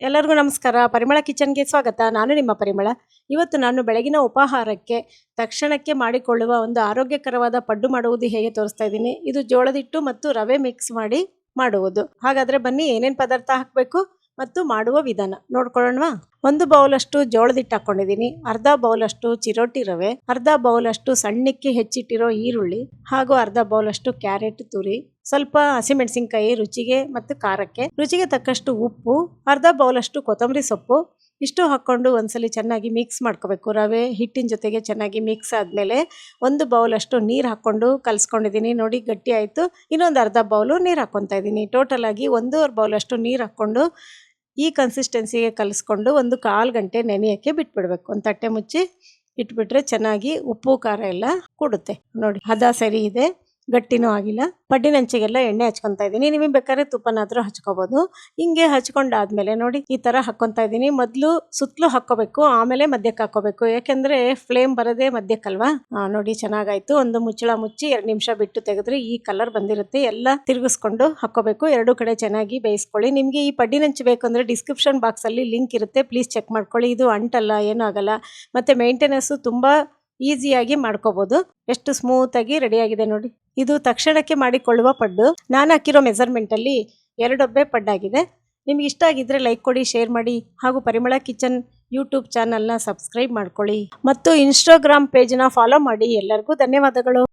ಎಲ್ಲರಿಗೂ ನಮಸ್ಕಾರ. ಪರಿಮಳ ಕಿಚನ್ಗೆ ಸ್ವಾಗತ. ನಾನು ನಿಮ್ಮ ಪರಿಮಳ. ಇವತ್ತು ನಾನು ಬೆಳಗಿನ ಉಪಾಹಾರಕ್ಕೆ, ತಕ್ಷಣಕ್ಕೆ ಮಾಡಿಕೊಳ್ಳುವ ಒಂದು ಆರೋಗ್ಯಕರವಾದ ಪಡ್ಡು ಮಾಡುವುದು ಹೇಗೆ ತೋರಿಸ್ತಾ ಇದ್ದೀನಿ. ಇದು ಜೋಳದಿಟ್ಟು ಮತ್ತು ರವೆ ಮಿಕ್ಸ್ ಮಾಡಿ ಮಾಡುವುದು. ಹಾಗಾದರೆ ಬನ್ನಿ ಏನೇನು ಪದಾರ್ಥ ಹಾಕಬೇಕು ಮತ್ತು ಮಾಡುವ ವಿಧಾನ ನೋಡ್ಕೊಳ್ಳೋಣವಾ? ಒಂದು ಬೌಲಷ್ಟು ಜೋಳದಿಟ್ಟು ಹಾಕೊಂಡಿದ್ದೀನಿ. ಅರ್ಧ ಬೌಲಷ್ಟು ಚಿರೋಟಿ ರವೆ, ಅರ್ಧ ಬೌಲಷ್ಟು ಸಣ್ಣಕ್ಕೆ ಹೆಚ್ಚಿಟ್ಟಿರೋ ಈರುಳ್ಳಿ, ಹಾಗೂ ಅರ್ಧ ಬೌಲಷ್ಟು ಕ್ಯಾರೆಟ್ ತುರಿ, ಸ್ವಲ್ಪ ಹಸಿಮೆಣಸಿನ್ಕಾಯಿ ರುಚಿಗೆ ಮತ್ತು ಖಾರಕ್ಕೆ. ರುಚಿಗೆ ತಕ್ಕಷ್ಟು ಉಪ್ಪು, ಅರ್ಧ ಬೌಲಷ್ಟು ಕೊತ್ತಂಬರಿ ಸೊಪ್ಪು, ಇಷ್ಟು ಹಾಕ್ಕೊಂಡು ಒಂದ್ಸಲಿ ಚೆನ್ನಾಗಿ ಮಿಕ್ಸ್ ಮಾಡ್ಕೋಬೇಕು. ರವೆ ಹಿಟ್ಟಿನ ಜೊತೆಗೆ ಚೆನ್ನಾಗಿ ಮಿಕ್ಸ್ ಆದಮೇಲೆ ಒಂದು ಬೌಲಷ್ಟು ನೀರು ಹಾಕ್ಕೊಂಡು ಕಲಿಸ್ಕೊಂಡಿದ್ದೀನಿ. ನೋಡಿ, ಗಟ್ಟಿ ಆಯಿತು. ಇನ್ನೊಂದು ಅರ್ಧ ಬೌಲು ನೀರು ಹಾಕ್ಕೊತಾ ಇದ್ದೀನಿ. ಟೋಟಲಾಗಿ ಒಂದೂವರೆ ಬೌಲಷ್ಟು ನೀರು ಹಾಕ್ಕೊಂಡು ಈ ಕನ್ಸಿಸ್ಟೆನ್ಸಿಗೆ ಕಲಿಸ್ಕೊಂಡು ಒಂದು ಕಾಲು ಗಂಟೆ ನೆನೆಯೋಕ್ಕೆ ಬಿಟ್ಬಿಡ್ಬೇಕು. ಒಂದು ತಟ್ಟೆ ಮುಚ್ಚಿ ಇಟ್ಬಿಟ್ರೆ ಚೆನ್ನಾಗಿ ಉಪ್ಪು, ಖಾರ ಎಲ್ಲ ಕೊಡುತ್ತೆ. ನೋಡಿ, ಹದ ಸರಿ ಇದೆ. ಗಟ್ಟಿನೂ ಆಗಿಲ್ಲ. ಪಡ್ಡಿನ ಹಂಚಿಗೆಲ್ಲ ಎಣ್ಣೆ ಹಚ್ಕೊತಾ ಇದ್ದೀನಿ. ನಿಮಗೆ ಬೇಕಾದ್ರೆ ತುಪ್ಪನಾದರೂ ಹಚ್ಕೋಬೋದು. ಹಿಂಗೆ ಹಚ್ಕೊಂಡಾದ್ಮೇಲೆ ನೋಡಿ, ಈ ಥರ ಹಾಕ್ಕೊತಾ ಇದ್ದೀನಿ. ಮೊದಲು ಸುತ್ತಲೂ ಹಾಕ್ಕೋಬೇಕು, ಆಮೇಲೆ ಮಧ್ಯಕ್ಕೆ ಹಾಕೋಬೇಕು ಯಾಕೆಂದರೆ ಫ್ಲೇಮ್ ಬರೋದೇ ಮಧ್ಯಕ್ಕಲ್ವಾ? ನೋಡಿ ಚೆನ್ನಾಗಾಯ್ತು. ಒಂದು ಮುಚ್ಚಳ ಮುಚ್ಚಿ ಎರಡು ನಿಮಿಷ ಬಿಟ್ಟು ತೆಗೆದ್ರೆ ಈ ಕಲರ್ ಬಂದಿರುತ್ತೆ. ಎಲ್ಲ ತಿರುಗಿಸ್ಕೊಂಡು ಹಾಕೋಬೇಕು ಎರಡು ಕಡೆ ಚೆನ್ನಾಗಿ ಬೇಯಿಸ್ಕೊಳ್ಳಿ. ನಿಮಗೆ ಈ ಪಡ್ಡಿನ ಹಂಚು ಬೇಕು ಅಂದ್ರೆ ಡಿಸ್ಕ್ರಿಪ್ಷನ್ ಬಾಕ್ಸಲ್ಲಿ ಲಿಂಕ್ ಇರುತ್ತೆ. ಪ್ಲೀಸ್ ಚೆಕ್ ಮಾಡ್ಕೊಳ್ಳಿ. ಇದು ಅಂಟಲ್ಲ, ಏನೂ ಆಗಲ್ಲ. ಮತ್ತು ಮೇಂಟೆನೆನ್ಸು ತುಂಬಾ ಈಸಿಯಾಗಿ ಮಾಡ್ಕೋಬಹುದು ಎಷ್ಟು ಸ್ಮೂತ್ ಆಗಿ ರೆಡಿ ಆಗಿದೆ ನೋಡಿ. ಇದು ತಕ್ಷಣಕ್ಕೆ ಮಾಡಿಕೊಳ್ಳುವ ಪಡ್ಡು. ನಾನು ಹಾಕಿರೋ ಮೆಸರ್ಮೆಂಟ್ ಅಲ್ಲಿ ಎರಡು ಪಡ್ ಪಡ್ಡಾಗಿದೆ. ನಿಮ್ಗೆ ಇಷ್ಟ ಆಗಿದ್ರೆ ಲೈಕ್ ಕೊಡಿ ಶೇರ್ ಮಾಡಿ, ಹಾಗೂ ಪರಿಮಳ ಕಿಚನ್ ಯೂಟ್ಯೂಬ್ನ ಸಬ್ಸ್ಕ್ರೈಬ್ ಮಾಡ್ಕೊಳ್ಳಿ. ಮತ್ತು ಇನ್ಸ್ಟಾಗ್ರಾಮ್ ಪೇಜ್ನ ಫಾಲೋ ಮಾಡಿ. ಎಲ್ಲರಿಗೂ ಧನ್ಯವಾದಗಳು.